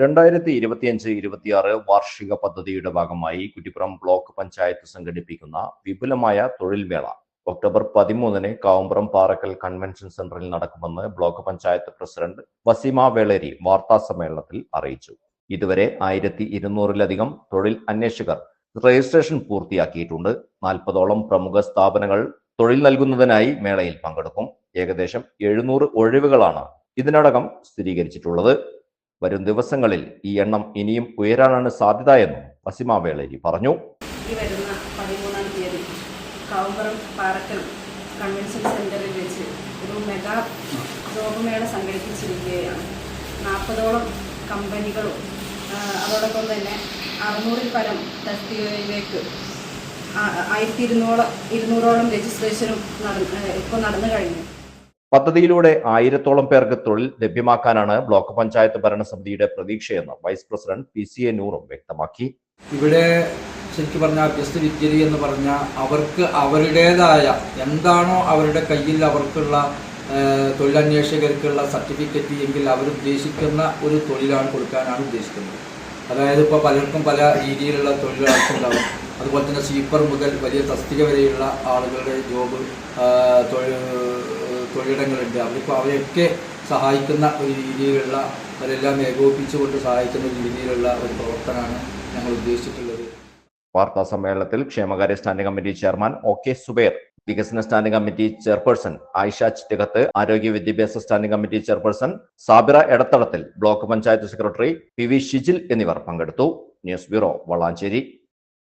രണ്ടായിരത്തി ഇരുപത്തിയഞ്ച് ഇരുപത്തിയാറ് വാർഷിക പദ്ധതിയുടെ ഭാഗമായി കുറ്റിപ്പുറം ബ്ലോക്ക് പഞ്ചായത്ത് സംഘടിപ്പിക്കുന്ന വിപുലമായ തൊഴിൽ മേള ഒക്ടോബർ പതിമൂന്നിന് കാവുംപുറം പാറക്കൽ കൺവെൻഷൻ സെന്ററിൽ നടക്കുമെന്ന് ബ്ലോക്ക് പഞ്ചായത്ത് പ്രസിഡന്റ് വസീമ വേളേരി വാർത്താ സമ്മേളനത്തിൽ അറിയിച്ചു. ഇതുവരെ ആയിരത്തി ഇരുന്നൂറിലധികം തൊഴിൽ അന്വേഷകർ രജിസ്ട്രേഷൻ പൂർത്തിയാക്കിയിട്ടുണ്ട്. നാൽപ്പതോളം പ്രമുഖ സ്ഥാപനങ്ങൾ തൊഴിൽ നൽകുന്നതിനായി മേളയിൽ പങ്കെടുക്കും. ഏകദേശം എഴുന്നൂറ് ഒഴിവുകളാണ് ഇതിനടക്കം സ്ഥിരീകരിച്ചിട്ടുള്ളത്. വരും ദിവസങ്ങളിൽ ഈ എണ്ണം ഇനിയും ഉയരാനാണ് സാധ്യത എന്നും വസിമ വേളേരി പറഞ്ഞു. ഈ വരുന്ന പതിമൂന്നാം തീയതി കാവുമ്പറം പാറക്കൽ കൺവെൻഷൻ സെന്ററിൽ വെച്ച് ഒരു മെഗാ ജോബ് സംഘടിപ്പിച്ചിരിക്കുകയാണ്. നാൽപ്പതോളം കമ്പനികളും അതോടൊപ്പം തന്നെ അറുന്നൂറിൽ പരം തസ്തികയിലേക്ക് ആയിരത്തി ഇരുന്നൂറോളം ഇരുന്നൂറോളം രജിസ്ട്രേഷനും നടന്ന് ഇപ്പോൾ നടന്നു കഴിഞ്ഞു. പദ്ധതിയിലൂടെ ആയിരത്തോളം പേർക്ക് തൊഴിൽ ലഭ്യമാക്കാനാണ് ബ്ലോക്ക് പഞ്ചായത്ത് ഭരണസമിതിയുടെ പ്രതീക്ഷയെന്ന് vice president P C A നൂറും വ്യക്തമാക്കി. ഇവിടെ ശരിക്കും പറഞ്ഞ അഭ്യസ്ത വിദ്യരി എന്ന് പറഞ്ഞാൽ അവർക്ക് അവരുടേതായ എന്താണോ അവരുടെ കയ്യിൽ അവർക്കുള്ള തൊഴിലന്വേഷകർക്കുള്ള സർട്ടിഫിക്കറ്റ് എങ്കിൽ അവരുദ്ദേശിക്കുന്ന ഒരു തൊഴിലാണ് കൊടുക്കാനാണ് ഉദ്ദേശിക്കുന്നത്. അതായത് ഇപ്പോൾ പലർക്കും പല രീതിയിലുള്ള തൊഴിലാളികളുണ്ടാവും അതുപോലെ തന്നെ സ്വീപ്പർ മുതൽ വലിയ തസ്തിക വരെയുള്ള ആളുകളുടെ ജോബ് തൊഴിൽ തൊഴിലിടങ്ങളുണ്ട്. അവരിപ്പോൾ അവരെയൊക്കെ സഹായിക്കുന്ന ഒരു രീതിയിലുള്ള അവരെല്ലാം ഏകോപിപ്പിച്ചുകൊണ്ട് സഹായിക്കുന്ന ഒരു രീതിയിലുള്ള ഒരു പ്രവർത്തനമാണ് ഞങ്ങൾ ഉദ്ദേശിച്ചിട്ടുള്ളത്. വാർത്താ സമ്മേളനത്തിൽ ക്ഷേമകാര്യ standing committee chairman O K Suber വികസന standing committee chairperson Ayisha Chittakath ആരോഗ്യ വിദ്യാഭ്യാസ standing committee chairperson Sabira Edathadathil block panchayat secretary P V Shijil എന്നിവർ പങ്കെടുത്തു. News bureau Valanchery.